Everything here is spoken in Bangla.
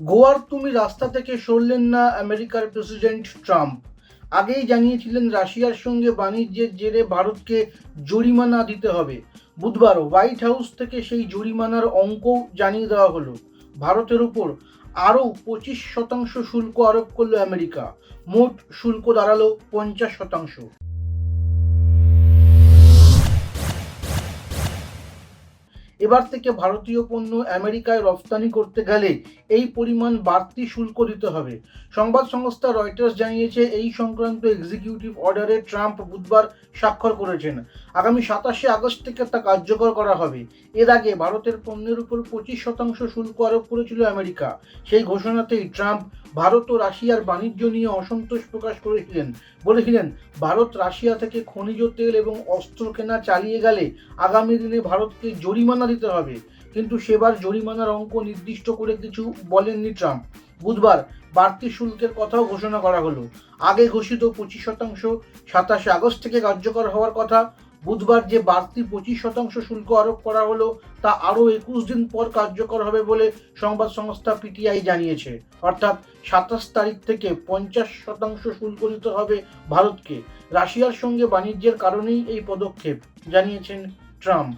গোয়ার তুমি রাস্তা থেকে সরলেন না আমেরিকার প্রেসিডেন্ট ট্রাম্প। আগেই জানিয়েছিলেন রাশিয়ার সঙ্গে বাণিজ্যের জেরে ভারতকে জরিমানা দিতে হবে। বুধবার হোয়াইট হাউস থেকে সেই জরিমানার অঙ্কও জানিয়ে দেওয়া হলো। ভারতের উপর আরও পঁচিশ শতাংশ শুল্ক আরোপ করল আমেরিকা। মোট শুল্ক দাঁড়াল পঞ্চাশ শতাংশ। এবার থেকে ভারতীয় পণ্য আমেরিকায় রপ্তানি করতে গেলে এই পরিমাণ বাড়তি শুল্ক দিতে হবে। সংবাদ সংস্থা রয়টার্স জানিয়েছে, এই সংক্রান্ত এক্সিকিউটিভ অর্ডারে ট্রাম্প বুধবার স্বাক্ষর করেছেন। আগামী সাতাশে আগস্ট থেকে তা কার্যকর করা হবে। এর আগে ভারতের পণ্যের উপর পঁচিশ শতাংশ শুল্ক আরোপ করেছিল আমেরিকা। সেই ঘোষণাতেই ট্রাম্প ভারত ও রাশিয়ার বাণিজ্য নিয়ে অসন্তোষ প্রকাশ করেছিলেন। বলেছিলেন, ভারত রাশিয়া থেকে খনিজ তেল এবং অস্ত্র কেনা চালিয়ে গেলে আগামী দিনে ভারতকে জরিমানা দিতে হবে। কিন্তু সেবার জরিমানার অঙ্ক নির্দিষ্ট করে কিছু বলেননি ট্রাম্প। বুধবার বাড়তি শুল্কের কথাও ঘোষণা করা হলো। আগে ঘোষিত পঁচিশ শতাংশ সাতাশে আগস্ট থেকে কার্যকর হওয়ার কথা, বুধবার যে বাড়তি পঁচিশ শতাংশ শুল্ক আরোপ করা হলো, তা আরও একুশ দিন পর কার্যকর হবে বলে সংবাদ সংস্থা পিটিআই জানিয়েছে। অর্থাৎ সাতাশ তারিখ থেকে পঞ্চাশ শতাংশ শুল্ক দিতে হবে ভারতকে। রাশিয়ার সঙ্গে বাণিজ্যের কারণেই এই পদক্ষেপ, জানিয়েছেন ট্রাম্প।